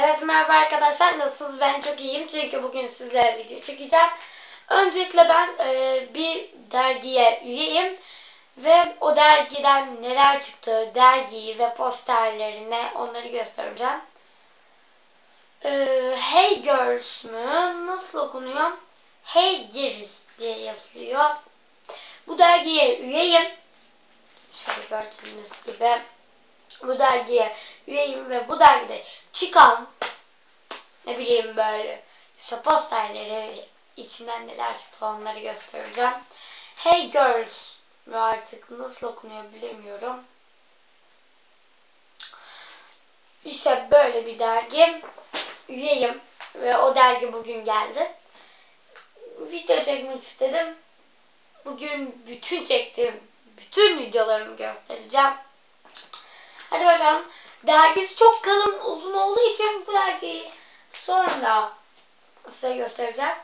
Evet merhaba arkadaşlar nasılsınız? Ben çok iyiyim çünkü bugün sizlere video çekeceğim. Öncelikle ben e, bir dergiye üyeyim ve o dergiden neler çıktı, dergiyi ve posterlerine onları göstereceğim. E, hey Girls mü? Nasıl okunuyor? Hey Girls diye yazılıyor. Bu dergiye üyeyim. Şöyle gördüğünüz gibi bu dergiye üyeyim ve bu dergide çıkan ne bileyim böyle işte posterleri içinden neler çıktı onları göstereceğim. Hey Girls artık nasıl okunuyor bilemiyorum. İşte böyle bir dergi. Üyeyim ve o dergi bugün geldi. Video çekmek istedim. Bugün bütün çektiğim bütün videolarımı göstereceğim. Hadi bakalım. Dergisi çok kalın uzun olduğu için bu dergiyi sonra size göstereceğim.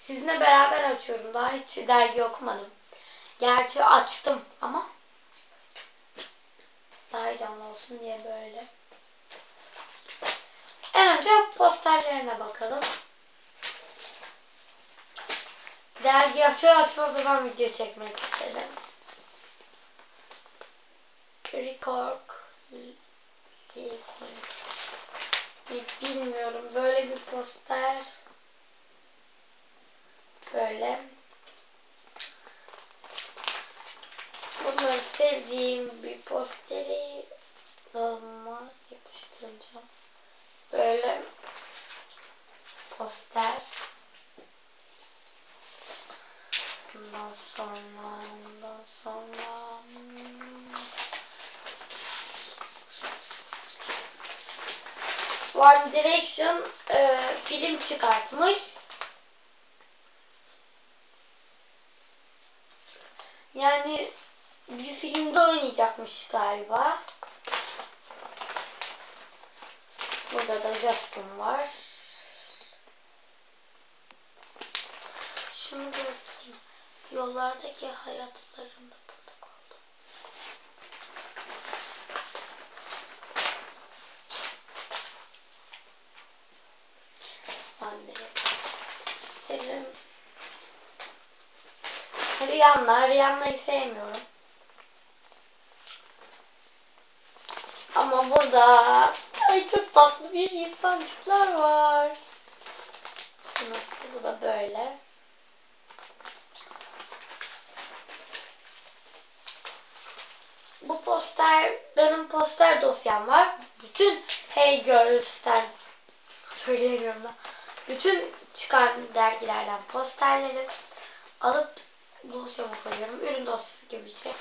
Sizinle beraber açıyorum. Daha hiç dergi okumadım. Gerçi açtım ama daha heyecanlı olsun diye böyle. En önce posterlerine bakalım. Dergi açıyor açmaz zaman video çekmek istedim. Record bilmiyorum. Böyle bir poster. Böyle. Bunları sevdiğim bir posteri dalıma yapıştıracağım. Böyle poster. Ondan sonra ondan sonra One Direction e, film çıkartmış. Yani bir filmde oynayacakmış galiba. Burada da Justin var. Şimdi yollardaki hayatlarında Rihanna. Rihanna'yı sevmiyorum. Ama burada ay çok tatlı bir insancıklar var. Nasıl? Bu da böyle. Bu poster, benim poster dosyam var. Bütün Hey Girls'ten söyleyemiyorum da. Bütün çıkan dergilerden posterleri alıp dosyama koyuyorum. Ürün dosyası gibi bir şey.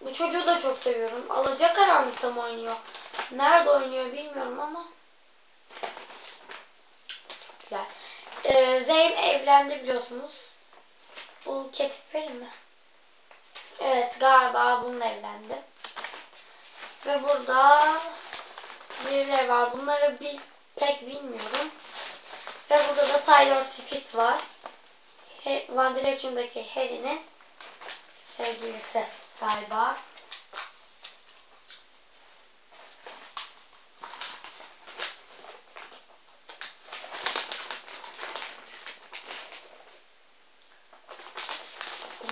Bu çocuğu da çok seviyorum. Alacakaranlıkta mı oynuyor? Nerede oynuyor bilmiyorum ama çok güzel. Ee, Zeyn evlendi biliyorsunuz. Bu Katy Perry mi? Evet galiba bununla evlendi. Ve burada birileri var. Bunları bir, pek bilmiyorum. Ve burada da Taylor Swift var. One Direction'daki Harry'nin sevgilisi galiba.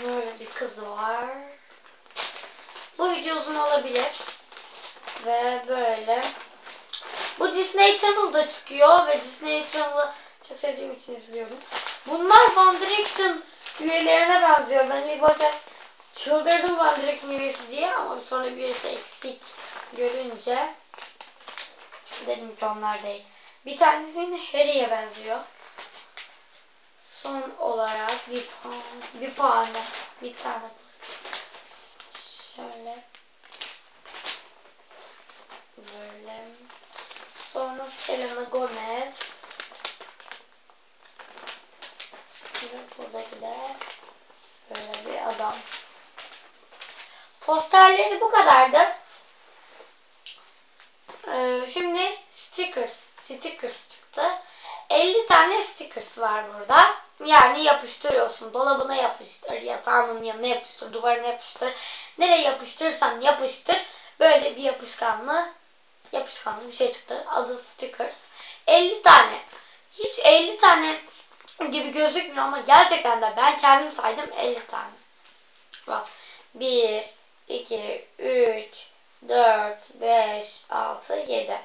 Böyle bir kız var. Bu video uzun olabilir. Ve böyle. Bu Disney Channel'da çıkıyor ve Disney Channel'ı çok sevdiğim için izliyorum. Bunlar One Direction üyelerine benziyor. Ben ilk başta çıldırdım One Direction üyesi diye ama sonra birisi eksik görünce dedim ki onlar değil. Bir tanesinin Harry'e benziyor. Son olarak bir puan, bir puan bir tane. Şöyle. Böyle. Sonra Selena Gomez. Ve buradaki de böyle bir adam. Posterleri bu kadardı. Ee, şimdi stickers. Stickers çıktı. 50 tane stickers var burada. Yani yapıştırıyorsun. Dolabına yapıştır. Yatağının yanına yapıştır. Duvarına yapıştır. Nereye yapıştırırsan yapıştır. Böyle bir yapışkanlı yapışkanlı bir şey çıktı. Adı Stickers. 50 tane. Hiç 50 tane gibi gözükmüyor ama gerçekten de ben kendim saydım 50 tane. Bak 1, 2, 3, 4, 5, 6, 7,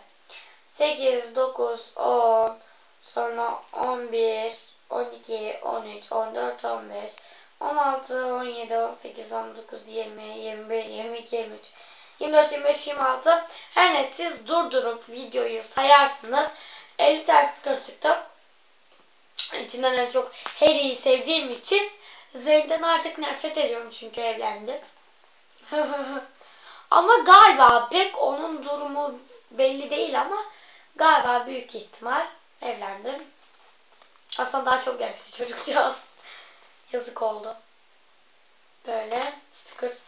8, 9, 10, sonra 11, 12, 13, 14, 15, 16, 17, 18, 19, 20, 21, 22, 23, 24, 25, 26. Her ne siz durdurup videoyu sayarsınız. 50 tane sticker çıktı. İçinden en çok Harry'i sevdiğim için Zayn'den artık nefret ediyorum çünkü evlendi. ama galiba pek onun durumu belli değil ama galiba büyük ihtimal evlendim. Aslında daha çok gençti çocukcağız. Yazık oldu. Böyle stickers.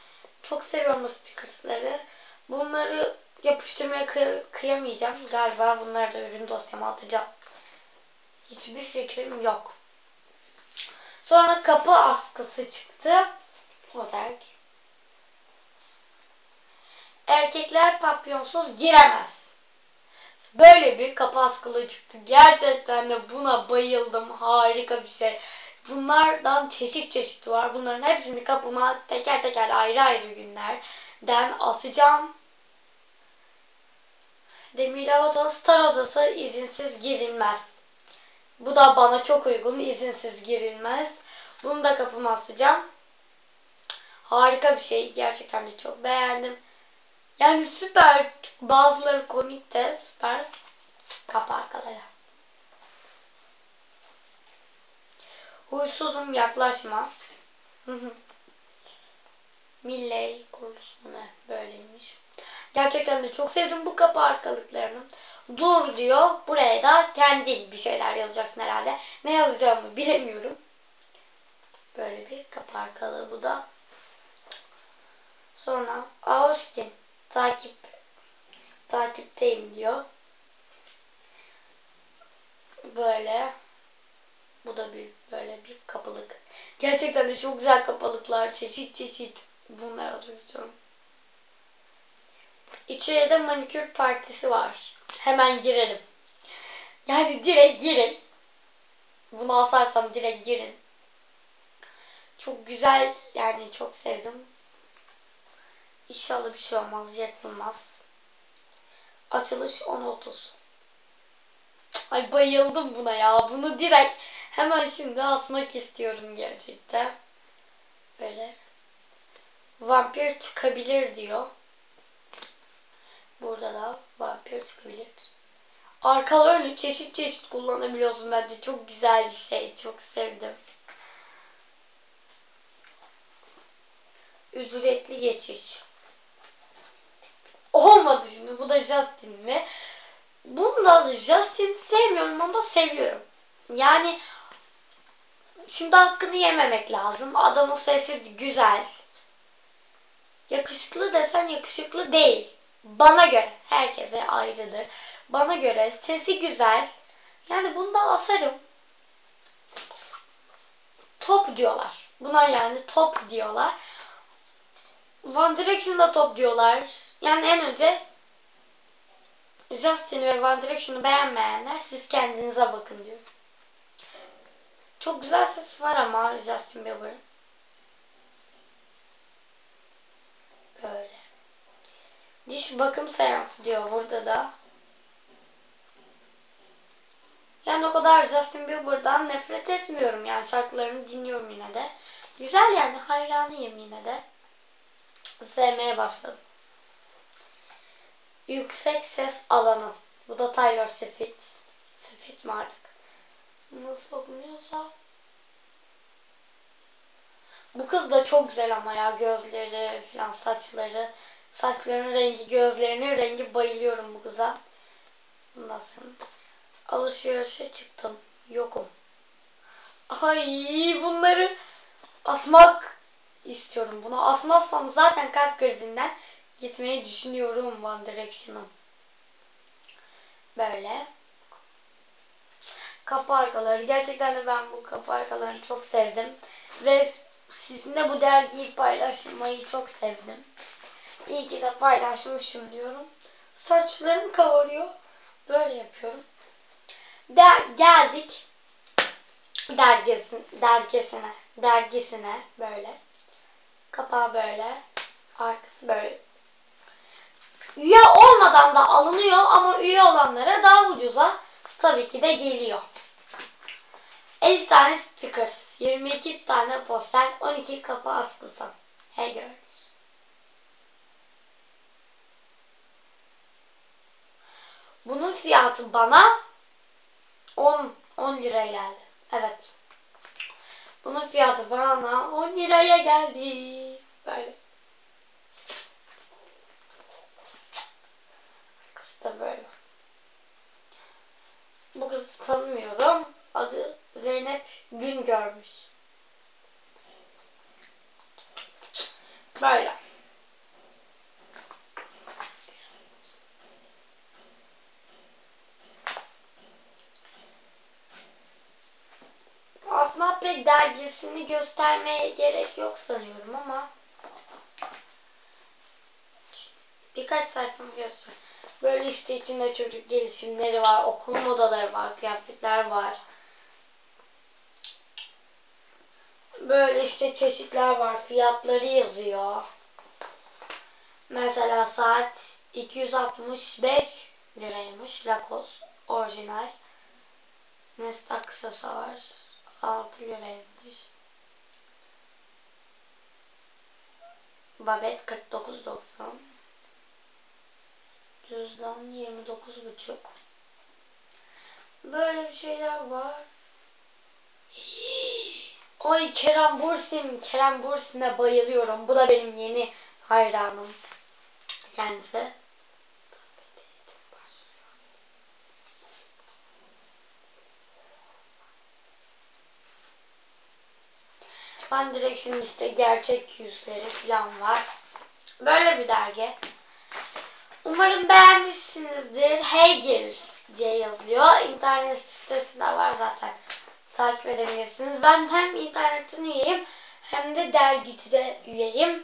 Çok seviyorum bu stickersları. Bunları yapıştırmaya kıy kıyamayacağım. Galiba bunları da ürün dosyama atacağım. Hiçbir fikrim yok. Sonra kapı askısı çıktı. O. Erkekler papyonsuz giremez. Böyle bir kapı askılığı çıktı. Gerçekten de buna bayıldım. Harika bir şey. Bunlardan çeşit çeşit var. Bunların hepsini kapıma teker teker ayrı ayrı günlerden asacağım. Demirler Odası, Star Odası izinsiz girilmez. Bu da bana çok uygun. izinsiz girilmez. Bunu da kapıma asacağım. Harika bir şey. Gerçekten de çok beğendim. Yani süper. Bazıları komik de süper. Kapı arkaları. Huysuzum yaklaşma. Milley kurusu ne böyleymiş. Gerçekten de çok sevdim bu kapı arkalıklarını. Dur diyor. Buraya da kendin bir şeyler yazacaksın herhalde. Ne yazacağımı bilemiyorum. Böyle bir kapı arkalığı bu da. Sonra Austin takip takipteyim diyor. Böyle bu da bir böyle bir kapılık. Gerçekten de çok güzel kapalıklar. Çeşit çeşit. Bunları yazmak istiyorum. İçeride manikür partisi var. Hemen girelim. Yani direkt girin. Bunu asarsam direkt girin. Çok güzel yani çok sevdim. İnşallah bir şey olmaz, yırtılmaz. Açılış 10.30. Ay bayıldım buna ya. Bunu direkt hemen şimdi atmak istiyorum gerçekten. Böyle. Vampir çıkabilir diyor. Burada da vampir çıkabilir. Arkalı önlü çeşit çeşit kullanabiliyorsun bence. Çok güzel bir şey. Çok sevdim. Ücretli geçiş. Olmadı şimdi. Bu da Justin'le. Bunda Justin sevmiyorum ama seviyorum. Yani şimdi hakkını yememek lazım. Adamın sesi güzel. Yakışıklı desen yakışıklı değil. Bana göre. Herkese ayrıdır. Bana göre sesi güzel. Yani bunda asarım. Top diyorlar. Buna yani top diyorlar. One Direction'da top diyorlar. Yani en önce Justin ve One Direction'ı beğenmeyenler siz kendinize bakın diyor. Çok güzel ses var ama Justin Bieber'ın. Böyle. Diş bakım seansı diyor burada da. Yani o kadar Justin Bieber'dan nefret etmiyorum yani şarkılarını dinliyorum yine de. Güzel yani hayranıyım yine de. Sevmeye başladım. Yüksek ses alanı. Bu da Taylor Swift. Swift mi artık? Nasıl okunuyorsa. Bu kız da çok güzel ama ya gözleri falan saçları. Saçlarının rengi, gözlerinin rengi bayılıyorum bu kıza. Bundan sonra alışverişe çıktım. Yokum. Ay bunları asmak istiyorum. Bunu asmazsam zaten kalp krizinden gitmeyi düşünüyorum One Direction'a. Böyle. Kapı arkaları. Gerçekten de ben bu kapı arkalarını çok sevdim. Ve sizinle bu dergiyi paylaşmayı çok sevdim. İyi ki de paylaşmışım diyorum. Saçlarım kabarıyor. Böyle yapıyorum. De geldik dergisin, dergisine, dergisine böyle. Kapağı böyle. Arkası böyle. Üye olmadan da alınıyor ama üye olanlara daha ucuza tabii ki de geliyor. 50 tane stickers, 22 tane poster, 12 kapı askısı. Hey girl. Bunun fiyatı bana 10 10 liraya geldi. Evet. Bunun fiyatı bana 10 liraya geldi. Böyle. Kız da böyle. Bu kızı tanımıyorum. Adı Zeynep Gün görmüş. Böyle. Aslında pek dergisini göstermeye gerek yok sanıyorum ama birkaç sayfamı göster. Böyle işte içinde çocuk gelişimleri var, okul modaları var, kıyafetler var. Böyle işte çeşitler var, fiyatları yazıyor. Mesela saat 265 liraymış Lacoste orijinal. Nest aksesuar 6 liraymış. Babet 49.90. Cüzdan 29.5. Böyle bir şeyler var. Ay Kerem Bursin, Kerem Bursin'e bayılıyorum. Bu da benim yeni hayranım. Kendisi. Ben direkt şimdi işte gerçek yüzleri falan var. Böyle bir dergi. Umarım beğenmişsinizdir. Hey Girls diye yazılıyor. İnternet sitesinde var zaten. Takip edebilirsiniz. Ben hem internetin üyeyim hem de dergicide üyeyim.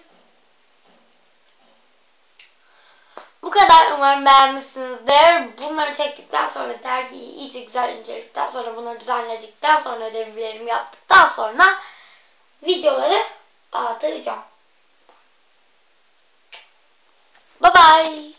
Bu kadar umarım beğenmişsinizdir. Bunları çektikten sonra dergiyi iyice güzel inceledikten sonra bunları düzenledikten sonra ödevlerimi yaptıktan sonra videoları atacağım. Bye bye.